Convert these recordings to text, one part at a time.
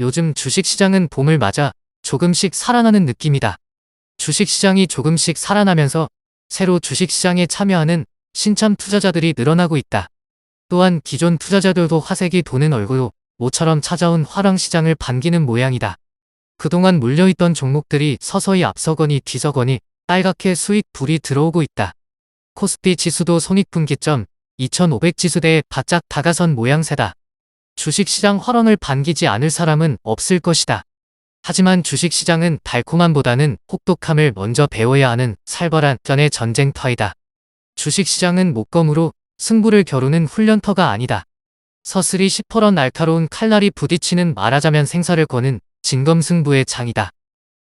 요즘 주식시장은 봄을 맞아 조금씩 살아나는 느낌이다. 주식시장이 조금씩 살아나면서 새로 주식시장에 참여하는 신참 투자자들이 늘어나고 있다. 또한 기존 투자자들도 화색이 도는 얼굴로 모처럼 찾아온 화랑시장을 반기는 모양이다. 그동안 물려있던 종목들이 서서히 앞서거니 뒤서거니 빨갛게 수익 불이 들어오고 있다. 코스피 지수도 손익분기점 2500 지수대에 바짝 다가선 모양새다. 주식시장 화랑을 반기지 않을 사람은 없을 것이다. 하지만 주식시장은 달콤함보다는 혹독함을 먼저 배워야 하는 살벌한 전의 전쟁터이다. 주식시장은 목검으로 승부를 겨루는 훈련터가 아니다. 서슬이 시퍼런 날카로운 칼날이 부딪히는 말하자면 생사를 거는 진검승부의 장이다.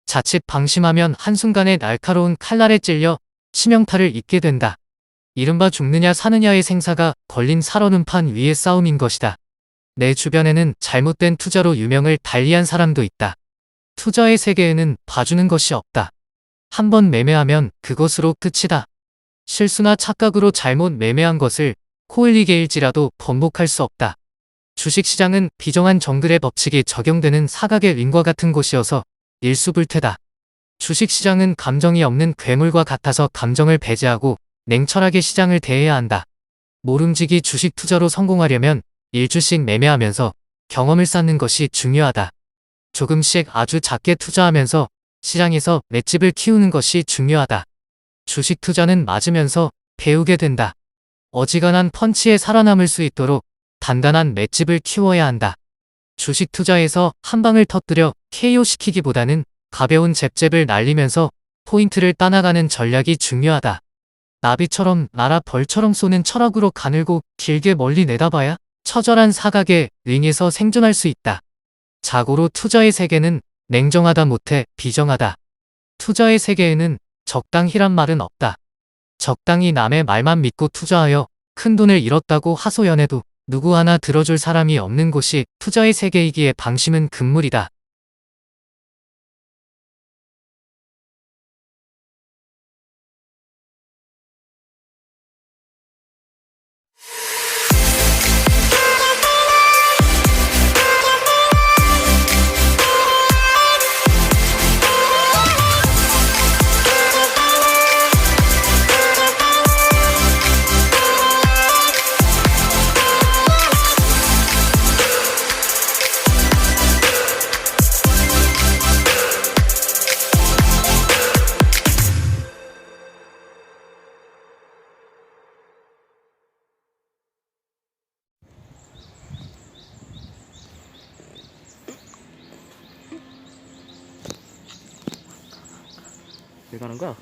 자칫 방심하면 한순간에 날카로운 칼날에 찔려 치명타를 입게 된다. 이른바 죽느냐 사느냐의 생사가 걸린 살어는 판 위의 싸움인 것이다. 내 주변에는 잘못된 투자로 유명을 달리한 사람도 있다. 투자의 세계에는 봐주는 것이 없다. 한 번 매매하면 그것으로 끝이다. 실수나 착각으로 잘못 매매한 것을 코흘리게일지라도 번복할 수 없다. 주식시장은 비정한 정글의 법칙이 적용되는 사각의 링과 같은 곳이어서 일수불태다. 주식시장은 감정이 없는 괴물과 같아서 감정을 배제하고 냉철하게 시장을 대해야 한다. 모름지기 주식 투자로 성공하려면 일주씩 매매하면서 경험을 쌓는 것이 중요하다. 조금씩 아주 작게 투자하면서 시장에서 맷집을 키우는 것이 중요하다. 주식 투자는 맞으면서 배우게 된다. 어지간한 펀치에 살아남을 수 있도록 단단한 맷집을 키워야 한다. 주식 투자에서 한 방을 터뜨려 KO 시키기보다는 가벼운 잽잽을 날리면서 포인트를 따나가는 전략이 중요하다. 나비처럼 날아 벌처럼 쏘는 철학으로 가늘고 길게 멀리 내다봐야 처절한 사각의 링에서 생존할 수 있다. 자고로 투자의 세계는 냉정하다 못해 비정하다. 투자의 세계에는 적당히란 말은 없다. 적당히 남의 말만 믿고 투자하여 큰 돈을 잃었다고 하소연해도 누구 하나 들어줄 사람이 없는 곳이 투자의 세계이기에 방심은 금물이다. you're gonna go.